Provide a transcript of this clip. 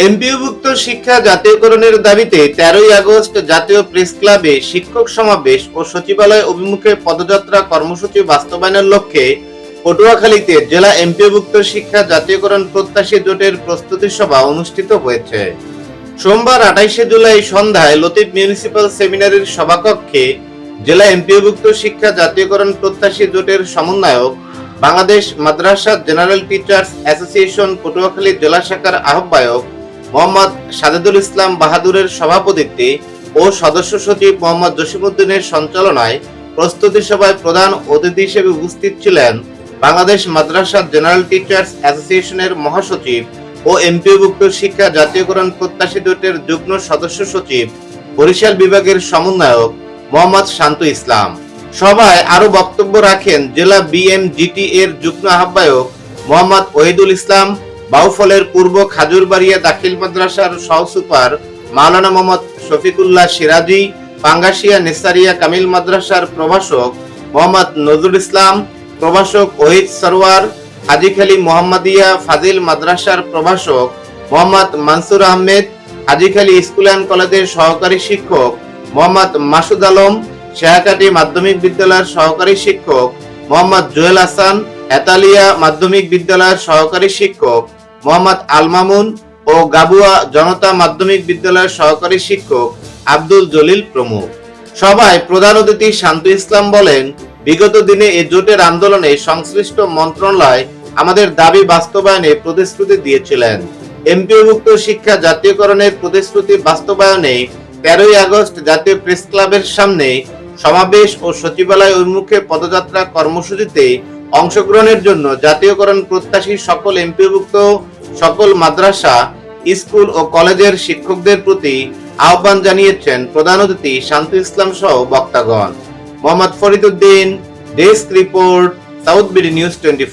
এমপিওভুক্ত শিক্ষা জাতীয়করণের দাবিতে তেরোই আগস্ট জাতীয় প্রেস ক্লাবে শিক্ষক সমাবেশ ও সচিবালয় অভিমুখে পদযাত্রা কর্মসূচি বাস্তবায়নের লক্ষ্যে পটুয়াখালীতে জেলা এমপিওভুক্ত শিক্ষা জাতীয়করণ প্রত্যাশী জোটের প্রস্তুতি সভা অনুষ্ঠিত হয়েছে। সোমবার আঠাইশে জুলাই সন্ধ্যায় লতিফ মিউনিসিপাল সেমিনারির সভাকক্ষে জেলা এমপিওভুক্ত শিক্ষা জাতীয়করণ প্রত্যাশী জোটের সমন্বয়ক Bangladesh Madrasa general teachers association Patuakhali জেলা শাখার আহ্বায়ক মোহাম্মদ সাদেদুল ইসলাম বাহাদুরের সভাপতিত্বে ও সদস্য সচিব মোহাম্মদ জসিমউদ্দিনের সঞ্চালনায় প্রস্তুতি সভায় প্রধান অতিথি হিসেবে উপস্থিত ছিলেন বাংলাদেশ মাদ্রাসা জেনারেল টিচার্স অ্যাসোসিয়েশনের মহাসচিব ও এমপিওভুক্ত শিক্ষা জাতীয়করণ প্রত্যাশী জোটের যুগ্ম সদস্য সচিব বরিশাল বিভাগের সমন্বয়ক মোহাম্মদ শান্ত ইসলাম। সভায় আরও বক্তব্য রাখেন জেলা বিএমজিটি এর যুগ্ম আহ্বায়ক মোহাম্মদ ওহিদুল ইসলাম বাউফলের পূর্ব খাজুরবাড়িয়া দাখিল মাদ্রাসার সহ সুপার মাওলানা মোহাম্মদ শফিকুল্লাহ সিরাজি, পাঙ্গাসিয়া নেসারিয়া কামিল মাদ্রাসার প্রভাষক মোহাম্মদ নজরুল ইসলাম, প্রভাষক ওহিদ সরওয়ার হাজিখালী মোহাম্মদিয়া ফাজিল মাদ্রাসার প্রভাষক মোহাম্মদ মানসুর আহমেদ হাজিখালী স্কুল অ্যান্ড কলেজের সহকারী শিক্ষক মোহাম্মদ মাসুদ আলম শেহাকাটি মাধ্যমিক বিদ্যালয়ের সহকারী শিক্ষক মোহাম্মদ জুয়েল হাসান এতালিয়া মাধ্যমিক বিদ্যালয়ের সহকারী শিক্ষক মোহাম্মদ আল মামুন ও গাবুয়া জনতা মাধ্যমিক বিদ্যালয়ের সহকারী শিক্ষক আব্দুল জলিল প্রমুখ। সভায় প্রধান অতিথি শান্তু ইসলাম বলেন, বিগত দিনে এই জোটের আন্দোলনে সংশ্লিষ্ট মন্ত্রণালয় আমাদের দাবি বাস্তবায়নে প্রতিশ্রুতি দিয়েছিলেন। এমপিওভুক্ত শিক্ষা জাতীয়করণের প্রতিশ্রুতি বাস্তবায়নে তেরোই আগস্ট জাতীয় প্রেস ক্লাবের সামনে সমাবেশ ও সচিবালয় উন্মুখে পদযাত্রা কর্মসূচিতে অংশগ্রহণের জন্য জাতীয়করণ প্রত্যাশী সকল এমপিভুক্ত সকল মাদ্রাসা, স্কুল ও কলেজের শিক্ষকদের প্রতি আহ্বান জানিয়েছেন প্রধান অতিথি শান্তি ইসলাম সহ বক্তাগণ। Mohammad Fariduddin, desk report, south BD news twenty